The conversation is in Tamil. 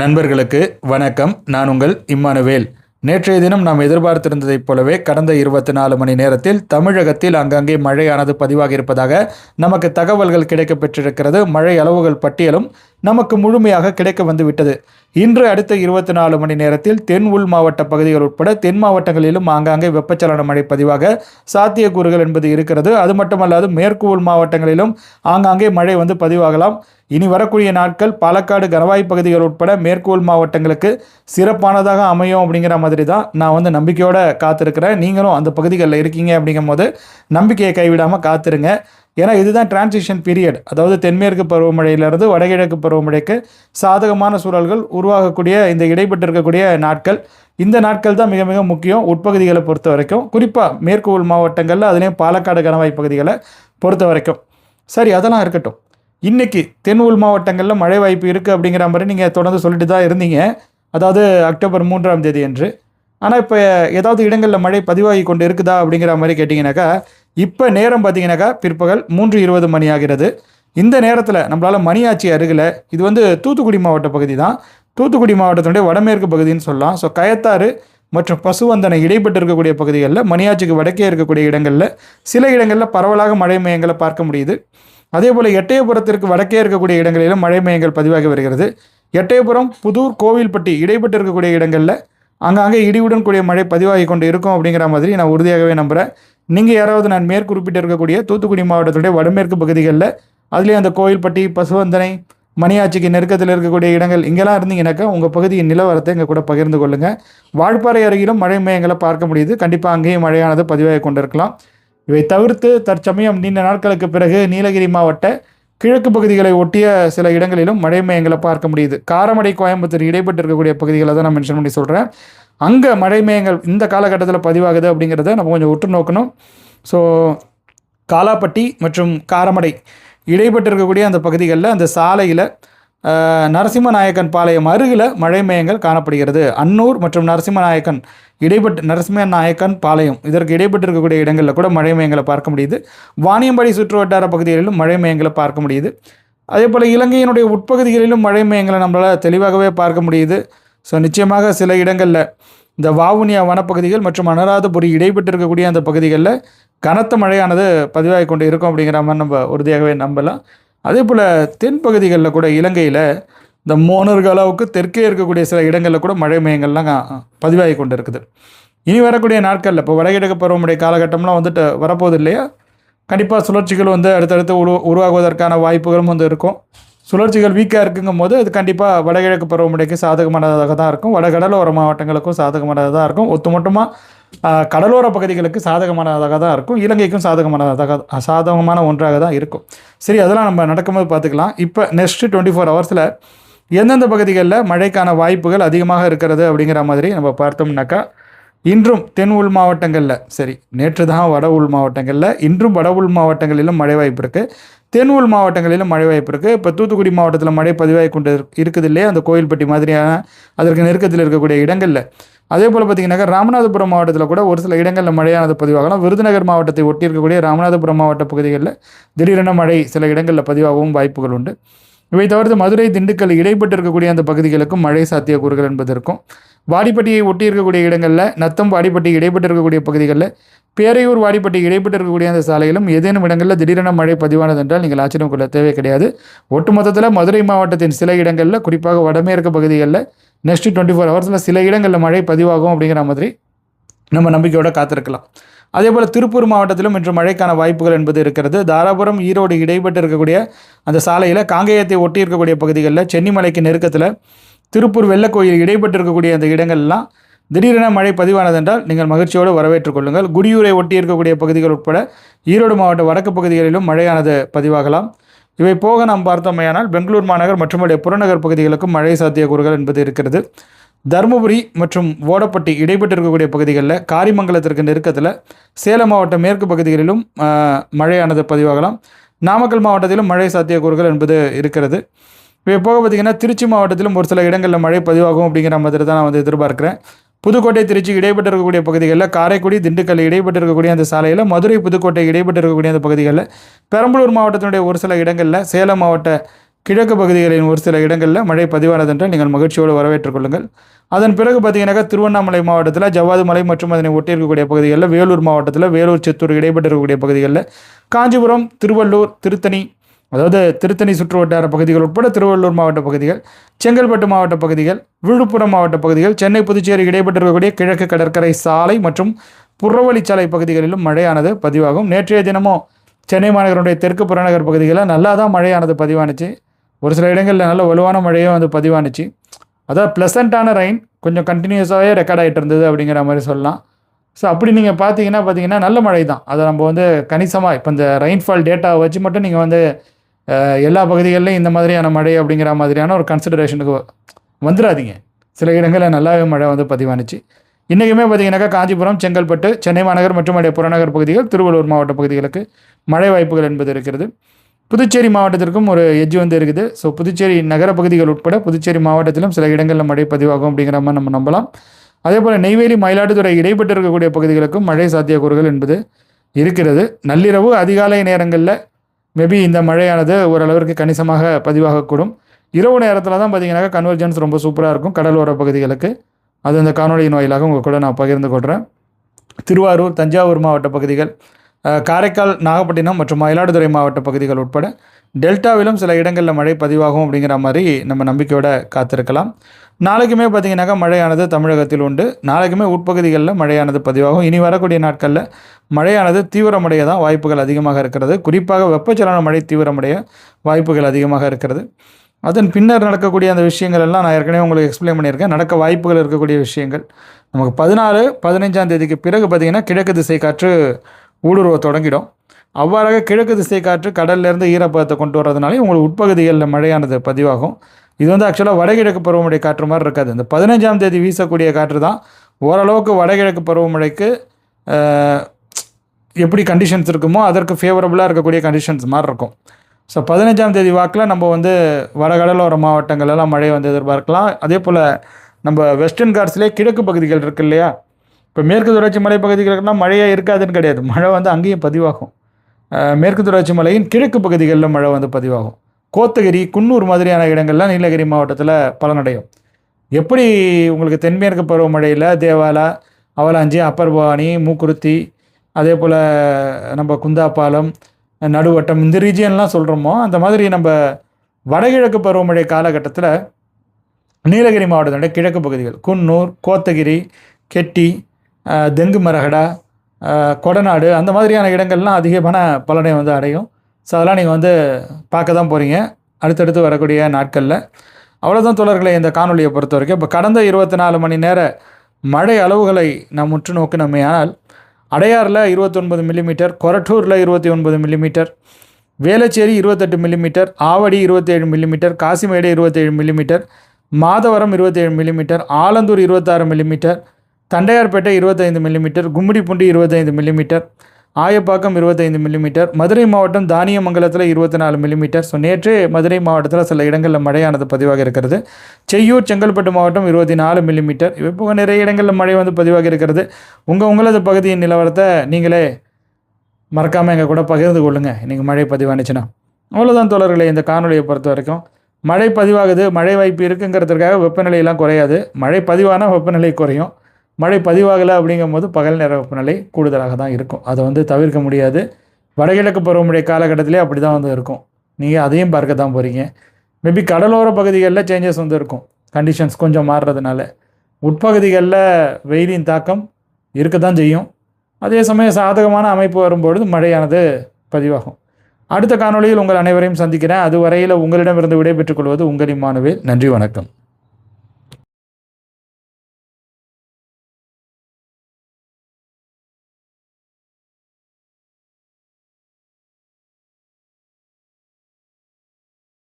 நண்பர்களுக்கு வணக்கம். நான் உங்கள் இம்மானுவேல். நேற்றைய தினம் நாம் எதிர்பார்த்திருந்ததைப் போலவே கடந்த இருபத்தி நாலு மணி நேரத்தில் தமிழகத்தில் அங்கங்கே மழையானது பதிவாக இருப்பதாக நமக்கு தகவல்கள் கிடைக்கப் பெற்றிருக்கிறது மழை அளவுகள் பட்டியலும் நமக்கு முழுமையாக கிடைக்க வந்து விட்டது இன்று அடுத்த இருபத்தி நாலு மணி நேரத்தில் தென் உள் மாவட்ட பகுதிகள் உட்பட தென் மாவட்டங்களிலும் ஆங்காங்கே வெப்பச்சலன மழை பதிவாக சாத்தியக்கூறுகள் என்பது இருக்கிறது. அது மட்டுமல்லாது மேற்கு உள் மாவட்டங்களிலும் ஆங்காங்கே மழை வந்து பதிவாகலாம். இனி வரக்கூடிய நாட்கள் பாலக்காடு கணவாய் பகுதிகள் உட்பட மேற்கு உள் மாவட்டங்களுக்கு சிறப்பானதாக அமையும் அப்படிங்கிற மாதிரி தான் நான் வந்து நம்பிக்கையோடு காத்திருக்கிறேன். நீங்களும் அந்த பகுதிகளில் இருக்கீங்க அப்படிங்கும் போது நம்பிக்கையை கைவிடாமல் காத்திருங்க. ஏன்னா இதுதான் டிரான்சிஷன் பீரியட் அதாவது தென்மேற்கு பருவமழையிலிருந்து வடகிழக்கு பருவமழைக்கு சாதகமான சூழல்கள் உருவாகக்கூடிய இந்த இடைப்பட்டிருக்கக்கூடிய நாட்கள். இந்த நாட்கள் தான் மிக மிக முக்கியம் உட்பகுதிகளை பொறுத்த வரைக்கும். குறிப்பாக மேற்கு உள் மாவட்டங்களில் அதுலேயும் பாலக்காடு கணவாய் பகுதிகளை பொறுத்த வரைக்கும். சரி அதெல்லாம் இருக்கட்டும். இன்றைக்கி தென் உள் மாவட்டங்களில் மழை வாய்ப்பு இருக்குது அப்படிங்கிற மாதிரி நீங்கள் தொடர்ந்து சொல்லிட்டு தான் இருந்தீங்க. அதாவது அக்டோபர் மூன்றாம் தேதி என்று ஆனால் இப்போ ஏதாவது இடங்களில் மழை பதிவாகி கொண்டு இருக்குதா அப்படிங்கிற மாதிரி கேட்டிங்கனாக்கா இப்போ நேரம் பார்த்தீங்கன்னாக்கா பிற்பகல் மூன்று இருபது மணி ஆகிறது. இந்த நேரத்தில் நம்மளால் மணியாச்சி அருகில் இது வந்து தூத்துக்குடி மாவட்ட பகுதி தான் தூத்துக்குடி மாவட்டத்தினுடைய வடமேற்கு பகுதின்னு சொல்லலாம். ஸோ கயத்தாறு மற்றும் பசுவந்தனை இடைப்பட்டு இருக்கக்கூடிய பகுதிகளில் மணியாச்சிக்கு வடக்கே இருக்கக்கூடிய இடங்களில் சில இடங்களில் பரவலாக மழை மையங்களை பார்க்க முடியுது. அதே போல் எட்டயபுரத்திற்கு வடக்கே இருக்கக்கூடிய இடங்களிலும் மழை மையங்கள் பதிவாகி வருகிறது. எட்டயபுரம் புதூர் கோவில்பட்டி இடைப்பட்டு இருக்கக்கூடிய இடங்களில் அங்கங்கே இடியுடன் கூடிய மழை பதிவாகி கொண்டு இருக்கும் அப்படிங்கிற மாதிரி நான் உறுதியாகவே நம்புகிறேன் நீங்கள் யாராவது நான் மேற்குறிப்பிட்டு இருக்கக்கூடிய தூத்துக்குடி மாவட்டத்துடைய வடமேற்கு பகுதிகளில் அதுலேயும் அந்த கோயில்பட்டி பசுவந்தனை மணியாச்சிக்கு நெருக்கத்தில் இருக்கக்கூடிய இடங்கள் இங்கெல்லாம் இருந்தீங்கன்னாக்கா உங்கள் பகுதியின் நிலவரத்தை எங்கள் கூட பகிர்ந்து கொள்ளுங்கள் வால்பாறை அருகிலும் மழை மையங்களை பார்க்க முடியுது. கண்டிப்பாக அங்கேயும் மழையானது பதிவாகி கொண்டிருக்கலாம். இவை தவிர்த்து தற்சமயம் நீண்ட நாட்களுக்கு பிறகு நீலகிரி மாவட்ட கிழக்கு பகுதிகளை ஒட்டிய சில இடங்களிலும் மழை மையங்களை பார்க்க முடியுது. காரமடை கோயம்புத்தூர் இடைப்பட்டு இருக்கக்கூடிய பகுதிகளை தான் நான் மென்ஷன் பண்ணி சொல்கிறேன் அங்கே மழை மையங்கள் இந்த காலகட்டத்தில் பதிவாகுது அப்படிங்கிறத நம்ம கொஞ்சம் உற்று நோக்கணும். ஸோ காலாப்பட்டி மற்றும் காரமடை இடைப்பட்டு இருக்கக்கூடிய அந்த பகுதிகளில் அந்த சாலையில் நரசிம்மநாயக்கன் பாளையம் அருகில் மழை மையங்கள் காணப்படுகிறது. அன்னூர் மற்றும் நரசிம்மநாயக்கன் இடைப்பட்டு நரசிம்மநாயக்கன் பாளையம் இதற்கு இடைப்பட்டு இருக்கக்கூடிய இடங்களில் கூட மழை மையங்களை பார்க்க முடியுது. வாணியம்பாடி சுற்று வட்டார பகுதிகளிலும் மழை மையங்களை பார்க்க முடியுது. அதே போல் இலங்கையினுடைய உட்பகுதிகளிலும் மழை மையங்களை நம்மளால் தெளிவாகவே பார்க்க முடியுது. ஸோ நிச்சயமாக சில இடங்களில் இந்த வாவுனியா வனப்பகுதிகள் மற்றும் அனுராதபுரி இடைப்பட்டு இருக்கக்கூடிய அந்த பகுதிகளில் கனத்த மழையானது பதிவாகி கொண்டு இருக்கும் அப்படிங்கிற மாதிரி நம்ம உறுதியாகவே நம்பலாம். அதே போல் தென் பகுதிகளில் கூட இலங்கையில் இந்த மோனர்கள் அளவுக்கு தெற்கே இருக்கக்கூடிய சில இடங்களில் கூட மழை மையங்கள்லாம் பதிவாகி கொண்டு இருக்குது இனி வரக்கூடிய நாட்களில் இப்போ வடகிழக்கு பருவமழை காலகட்டம்லாம் வந்துட்டு வரப்போகுது இல்லையா? கண்டிப்பாக சுழற்சிகள் வந்து அடுத்தடுத்து உரு உருவாகுவதற்கான வாய்ப்புகளும் வந்து இருக்கும். சுழற்சிகள் வீக்காக இருக்குங்கும் போது அது கண்டிப்பாக வடகிழக்கு பருவமழைக்கு சாதகமானதாக தான் இருக்கும். வடகடலோர மாவட்டங்களுக்கும் சாதகமானதாக தான் இருக்கும் ஒட்டுமொத்தமாக கடலோர பகுதிகளுக்கு சாதகமானதாக தான் இருக்கும். இலங்கைக்கும் சாதகமானதாக சாதகமான ஒன்றாக தான் இருக்கும். சரி அதெல்லாம் நம்ம நடக்கும்போது பார்த்துக்கலாம். இப்போ நெக்ஸ்ட்டு டுவெண்ட்டி ஃபோர் ஹவர்ஸில் எந்தெந்த பகுதிகளில் மழைக்கான வாய்ப்புகள் அதிகமாக இருக்கிறது அப்படிங்கிற மாதிரி நம்ம பார்த்தோம்னாக்கா இன்றும் தென் உள் மாவட்டங்களில் சரி நேற்று தான் வட உள் மாவட்டங்களில் இன்றும் வட உள் மாவட்டங்களிலும் மழை வாய்ப்பு இருக்குது தென் உள் மாவட்டங்களிலும் மழை வாய்ப்பு இருக்குது இப்போ தூத்துக்குடி மாவட்டத்தில் மழை பதிவாகி கொண்டு இருக்குது இல்லையா? அந்த கோயில்பட்டி மாதிரியான அதற்கு நெருக்கத்தில் இருக்கக்கூடிய இடங்களில். அதே போல் பார்த்தீங்கன்னாக்கா ராமநாதபுரம் மாவட்டத்தில் கூட ஒரு சில இடங்களில் மழையானது பதிவாகலாம். விருதுநகர் மாவட்டத்தை ஒட்டி இருக்கக்கூடிய ராமநாதபுரம் மாவட்ட பகுதிகளில் திடீரென மழை சில இடங்களில் பதிவாகவும் வாய்ப்புகள் உண்டு. இவை தவிர்த்து மதுரை திண்டுக்கல் இடைப்பட்டு இருக்கக்கூடிய அந்த பகுதிகளுக்கும் மழை சாத்தியக்கூறுகள் என்பது இருக்கும். வாடிப்பட்டியை ஒட்டி இருக்கக்கூடிய இடங்களில் நத்தம் வாடிப்பட்டி இடைப்பட்டு இருக்கக்கூடிய பகுதிகளில் பேரையூர் வாடிப்பட்டி இடைப்பட்டு இருக்கக்கூடிய அந்த சாலையிலும் ஏதேனும் இடங்களில் திடீரென மழை பதிவானது என்றால் நீங்கள் ஆச்சரியம் கொள்ள தேவை கிடையாது. ஒட்டுமொத்தத்தில் மதுரை மாவட்டத்தின் சில இடங்களில் குறிப்பாக வடமேற்கு பகுதிகளில் நெக்ஸ்ட் டுவெண்ட்டி ஃபோர் ஹவர்ஸில் சில இடங்களில் மழை பதிவாகும் அப்படிங்கிற மாதிரி நம்ம நம்பிக்கையோடு காத்திருக்கலாம். அதே போல் திருப்பூர் மாவட்டத்திலும் இன்று மழைக்கான வாய்ப்புகள் என்பது இருக்கிறது. தாராபுரம் ஈரோடு இடைப்பட்டு இருக்கக்கூடிய அந்த சாலையில் காங்கேயத்தை ஒட்டி இருக்கக்கூடிய பகுதிகளில் சென்னிமலைக்கு நெருக்கத்தில் திருப்பூர் வெள்ளக்கோயில் இடைப்பட்டு இருக்கக்கூடிய அந்த இடங்கள்லாம் திடீரென மழை பதிவானதென்றால் நீங்கள் மகிழ்ச்சியோடு வரவேற்றுக் கொள்ளுங்கள். குடியூரை ஒட்டி இருக்கக்கூடிய பகுதிகள் உட்பட ஈரோடு மாவட்ட வடக்கு பகுதிகளிலும் மழையானது பதிவாகலாம். இவை போக நாம் பார்த்தோமையானால் பெங்களூர் மாநகர் மற்றும் புறநகர் பகுதிகளுக்கும் மழை சாத்தியக்கூறுகள் என்பது இருக்கிறது. தருமபுரி மற்றும் ஓடப்பட்டி இடைப்பட்டு இருக்கக்கூடிய பகுதிகளில் காரிமங்கலத்திற்கு நெருக்கத்தில் சேலம் மாவட்ட மேற்கு பகுதிகளிலும் மழையானது பதிவாகலாம். நாமக்கல் மாவட்டத்திலும் மழை சாத்தியக்கூறுகள் என்பது இருக்கிறது. இப்போ போக பார்த்திங்கன்னா திருச்சி மாவட்டத்திலும் ஒரு சில இடங்களில் மழை பதிவாகும் அப்படிங்கிற மாதிரி தான் நான் வந்து எதிர்பார்க்குறேன். புதுக்கோட்டை திருச்சி இடைப்பட்டு இருக்கக்கூடிய பகுதிகளில் காரைக்குடி திண்டுக்கல் இடைப்பட்டு இருக்கக்கூடிய அந்த சாலையில் மதுரை புதுக்கோட்டை இடைப்பட்டு இருக்கக்கூடிய அந்த பகுதிகளில் பெரம்பலூர் மாவட்டத்தினுடைய ஒரு சில இடங்களில் சேலம் மாவட்ட கிழக்கு பகுதிகளின் ஒரு சில இடங்களில் மழை பதிவானதென்றால் நீங்கள் மகிழ்ச்சியோடு வரவேற்றுக் கொள்ளுங்கள். அதன் பிறகு பார்த்தீங்கன்னாக்கா திருவண்ணாமலை மாவட்டத்தில் ஜவ்வாது மலை மற்றும் அதனை ஒட்டி இருக்கக்கூடிய பகுதிகளில் வேலூர் மாவட்டத்தில் வேலூர் சித்தூர் இடைப்பட்டு இருக்கக்கூடிய பகுதிகளில் காஞ்சிபுரம் திருவள்ளூர் திருத்தணி அதாவது திருத்தணி சுற்று வட்டார பகுதிகள் உட்பட திருவள்ளூர் மாவட்ட பகுதிகள் செங்கல்பட்டு மாவட்ட பகுதிகள் விழுப்புரம் மாவட்ட பகுதிகள் சென்னை புதுச்சேரி இடைப்பட்டு இருக்கக்கூடிய கிழக்கு கடற்கரை சாலை மற்றும் புறவழிச்சாலை பகுதிகளிலும் மழையானது பதிவாகும். நேற்றைய தினமும் சென்னை மாநகருடைய தெற்கு புறநகர் பகுதிகளில் நல்லா தான் மழையானது பதிவானுச்சு. ஒரு சில இடங்களில் நல்ல வலுவான மழையும் வந்து பதிவானுச்சு. அதாவது ப்ளசண்ட்டான ரெயின் கொஞ்சம் கண்டினியூஸாகவே ரெக்கார்ட் ஆகிட்டு இருந்தது அப்படிங்கிற மாதிரி சொல்லலாம். ஸோ அப்படி நீங்கள் பார்த்தீங்கன்னா பார்த்தீங்கன்னா நல்ல மழை தான் அதை நம்ம வந்து கணிசமாக இப்போ இந்த ரெயின்ஃபால் டேட்டாவை வச்சு மட்டும் நீங்கள் வந்து எல்லா பகுதிகளிலும் இந்த மாதிரியான மழை அப்படிங்கிற மாதிரியான ஒரு கன்சிடரேஷனுக்கு வந்துடாதீங்க சில இடங்களில் நல்லாவே மழை வந்து பதிவானுச்சு. இன்றைக்குமே பார்த்தீங்கன்னாக்கா காஞ்சிபுரம் செங்கல்பட்டு சென்னை மாநகர் மற்றும் அடைய புறநகர் பகுதிகள் திருவள்ளூர் மாவட்ட பகுதிகளுக்கு மழை வாய்ப்புகள் என்பது இருக்கிறது. புதுச்சேரி மாவட்டத்திற்கும் ஒரு எஜ்ஜு வந்து இருக்குது. ஸோ புதுச்சேரி நகர பகுதிகள் உட்பட புதுச்சேரி மாவட்டத்திலும் சில இடங்களில் மழை பதிவாகும் அப்படிங்கிற மாதிரி நம்ம நம்பலாம். அதே போல் நெய்வேலி மயிலாடுதுறை இடைப்பட்டு இருக்கக்கூடிய பகுதிகளுக்கும் மழை சாத்தியக்கூறுகள் என்பது இருக்கிறது. நள்ளிரவு அதிகாலை நேரங்களில் மேபி இந்த மழையானது ஓரளவிற்கு கணிசமாக பதிவாகக்கூடும். இரவு நேரத்தில் தான் பார்த்தீங்கன்னாக்கா கன்வர்ஜென்ஸ் ரொம்ப சூப்பராக இருக்கும் கடலோர பகுதிகளுக்கு. அது இந்த காணொலியின் வாயிலாக உங்கள் கூட நான் பகிர்ந்து கொள்கிறேன் திருவாரூர் தஞ்சாவூர் மாவட்ட பகுதிகள் காரைக்கால் நாகப்பட்டினம் மற்றும் மயிலாடுதுறை மாவட்ட பகுதிகள் உட்பட டெல்டாவிலும் சில இடங்களில் மழை பதிவாகும் அப்படிங்கிற மாதிரி நம்ம நம்பிக்கையோட காத்திருக்கலாம். நாளைக்குமே பார்த்தீங்கன்னாக்கா மழையானது தமிழகத்தில் உண்டு. நாளைக்குமே உட்பகுதிகளில் மழையானது பதிவாகும். இனி வரக்கூடிய நாட்களில் மழையானது தீவிரமடைய தான் வாய்ப்புகள் அதிகமாக இருக்கிறது. குறிப்பாக வெப்பச்சலன மழை தீவிரமடைய வாய்ப்புகள் அதிகமாக இருக்கிறது. அதன் பின்னர் நடக்கக்கூடிய அந்த விஷயங்கள் எல்லாம் நான் ஏற்கனவே உங்களுக்கு எக்ஸ்பிளைன் பண்ணியிருக்கேன். நடக்க வாய்ப்புகள் இருக்கக்கூடிய விஷயங்கள். நமக்கு பதினாலு பதினைஞ்சாம் தேதிக்கு பிறகு பார்த்திங்கன்னா கிழக்கு திசை காற்று ஊடுருவ தொடங்கிடும். அவ்வாறாக கிழக்கு திசை காற்று கடல்லேருந்து ஈரப்பதத்தை கொண்டு வர்றதுனாலே உங்களுக்கு உட்பகுதிகளில் மழையானது பதிவாகும். இது வந்து ஆக்சுவலாக வடகிழக்கு பருவமழை காற்று மாதிரி இருக்காது. இந்த பதினஞ்சாம் தேதி வீசக்கூடிய காற்று தான் ஓரளவுக்கு வடகிழக்கு பருவமழைக்கு எப்படி கண்டிஷன்ஸ் இருக்குமோ அதற்கு ஃபேவரபுளாக இருக்கக்கூடிய கண்டிஷன்ஸ் மாதிரி இருக்கும். ஸோ பதினஞ்சாம் தேதி வாக்கில் நம்ம வந்து வடகடலோர மாவட்டங்களெல்லாம் மழை வந்து எதிர்பார்க்கலாம். அதே போல் நம்ம வெஸ்டர்ன் காட்ஸ்லேயே கிழக்கு பகுதிகள் இருக்கு இல்லையா? இப்போ மேற்கு தொடர்ச்சி மலை பகுதிகளுக்கெல்லாம் மழையே இருக்காதுன்னு கிடையாது. மழை வந்து அங்கேயும் பதிவாகும். மேற்கு தொடர்ச்சி மலையின் கிழக்கு பகுதிகளில் மழை வந்து பதிவாகும். கோத்தகிரி குன்னூர் மாதிரியான இடங்கள்லாம் நீலகிரி மாவட்டத்தில் பலனடையும். எப்படி உங்களுக்கு தென்மேற்கு பருவமழையில் தேவாலா அவலாஞ்சி அப்பர் பவானி மூக்குருத்தி அதே போல் நம்ம குந்தாப்பாலம் நடுவட்டம் இந்த ரீஜியன்லாம் சொல்கிறோமோ அந்த மாதிரி நம்ம வடகிழக்கு பருவமழை காலகட்டத்தில் நீலகிரி மாவட்டத்தோட கிழக்கு பகுதிகள் குன்னூர் கோத்தகிரி கெட்டி தெங்கு மரகடா கொடநாடு அந்த மாதிரியான இடங்கள்லாம் அதிகமான பலனை வந்து அடையும். ஸோ அதெல்லாம் நீங்கள் வந்து பார்க்க தான் போகிறீங்க அடுத்தடுத்து வரக்கூடிய நாட்களில். அவ்வளோதான் தொடர்களை இந்த காணொலியை பொறுத்த வரைக்கும் இப்போ கடந்த இருபத்தி நாலு மணி நேர மழை அளவுகளை நாம் உற்று நோக்கினோமேயானால் அடையாறில் இருபத்தொன்பது மில்லிமீட்டர் கொரட்டூரில் இருபத்தி ஒன்பது மில்லிமீட்டர் வேலச்சேரி இருபத்தெட்டு மில்லிமீட்டர் ஆவடி இருபத்தேழு மில்லிமீட்டர் காசிமேடு இருபத்தேழு மில்லிமீட்டர் மாதவரம் இருபத்தேழு மில்லிமீட்டர் ஆலந்தூர் இருபத்தாறு மில்லிமீட்டர் தண்டையார்பேட்டை இருபத்தைந்து மில்லிமீட்டர் கும்மிடிப்பூண்டி இருபத்தைந்து மில்லிமீட்டர் ஆயப்பாக்கம் இருபத்தைந்து மில்லிமீட்டர் மதுரை மாவட்டம் தானியமங்கலத்தில் இருபத்தி நாலு மில்லிமீட்டர் ஸோ நேற்றே மதுரை மாவட்டத்தில் சில இடங்களில் மழையானது பதிவாக இருக்கிறது. செய்யூர் செங்கல்பட்டு மாவட்டம் இருபத்தி நாலு மில்லிமீட்டர் இப்போ நிறைய இடங்களில் மழை வந்து பதிவாக இருக்கிறது. உங்கள் உங்களது பகுதியின் நிலவரத்தை நீங்களே மறக்காமல் எங்கள் கூட பகிர்ந்து கொள்ளுங்கள் இன்றைக்கி மழை பதிவானுச்சுன்னா. அவ்வளோதான் தோழர்களே இந்த காணொலியை பொறுத்த வரைக்கும். மழை பதிவாகுது மழை வாய்ப்பு இருக்குங்கிறதுக்காக வெப்பநிலையெல்லாம் குறையாது. மழை பதிவானால் வெப்பநிலை குறையும். மழை பதிவாகலை அப்படிங்கும் போது பகல் நேர வெப்பநிலை கூடுதலாக தான் இருக்கும். அதை வந்து தவிர்க்க முடியாது. வடகிழக்கு பருவமழை காலகட்டத்திலே அப்படி தான் வந்து இருக்கும். நீங்கள் அதையும் பார்க்க தான் போகிறீங்க மேபி கடலோர பகுதிகளில் சேஞ்சஸ் வந்து இருக்கும். கண்டிஷன்ஸ் கொஞ்சம் மாறுறதுனால. உட்பகுதிகளில் வெயிலின் தாக்கம் இருக்க தான் செய்யும். அதே சமயம் சாதகமான அமைப்பு வரும்பொழுது மழையானது பதிவாகும். அடுத்த காணொளியில் உங்கள் அனைவரையும் சந்திக்கிறேன். அதுவரையில் உங்களிடமிருந்து விடைபெற்றுக் கொள்வது உங்களின் மாணவில் நன்றி வணக்கம்.